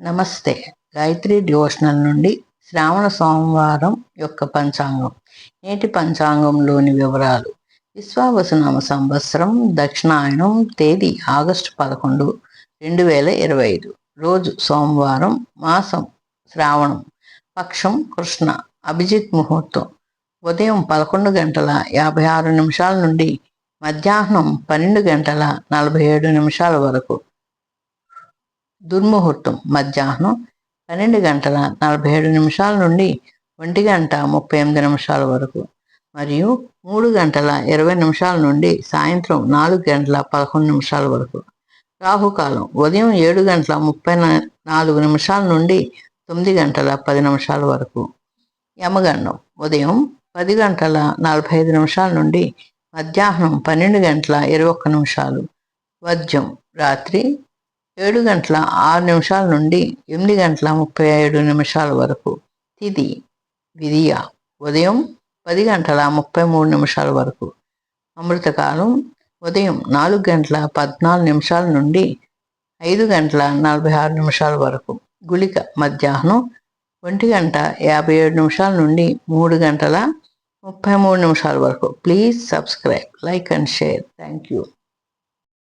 నమస్తే. గాయత్రి డివోషనల్ నుండి శ్రావణ సోమవారం యొక్క పంచాంగం. నేటి పంచాంగంలోని వివరాలు. విశ్వావసనామ సంవత్సరం దక్షిణాయనం తేదీ ఆగస్టు పదకొండు రెండు వేల ఇరవై ఐదు. రోజు సోమవారం మాసం శ్రావణం. పక్షం కృష్ణ. అభిజిత్ ముహూర్తం. ఉదయం పదకొండు గంటల యాభై ఆరు నిమిషాల నుండి మధ్యాహ్నం పన్నెండు గంటల నలభై ఏడు నిమిషాల వరకు. దుర్ముహూర్తం మధ్యాహ్నం పన్నెండు గంటల నలభై ఏడు నిమిషాల నుండి ఒంటి గంట ముప్పై ఎనిమిది నిమిషాల వరకు మరియు మూడు గంటల ఇరవై నిమిషాల నుండి సాయంత్రం నాలుగు గంటల పదకొండు నిమిషాల వరకు. రాహుకాలం ఉదయం ఏడు గంటల ముప్పై నాలుగు నిమిషాల నుండి తొమ్మిది గంటల పది నిమిషాల వరకు. యమగండం ఉదయం పది గంటల నలభై ఐదు నిమిషాల నుండి మధ్యాహ్నం పన్నెండు గంటల ఇరవై ఒక్క నిమిషాలు. వజ్రం రాత్రి ఏడు గంటల ఆరు నిమిషాల నుండి ఎనిమిది గంటల ముప్పై ఏడు నిమిషాల వరకు తిది విధియ ఉదయం పది గంటల ముప్పై మూడు నిమిషాల వరకు. అమృతకాలం ఉదయం నాలుగు గంటల పద్నాలుగు నిమిషాల నుండి ఐదు గంటల నలభై ఆరు నిమిషాల వరకు. గుళిక మధ్యాహ్నం ఒంటి గంట యాభై ఏడు నిమిషాల నుండి మూడు గంటల ముప్పై మూడు నిమిషాల వరకు. Please subscribe like and share. Thank you.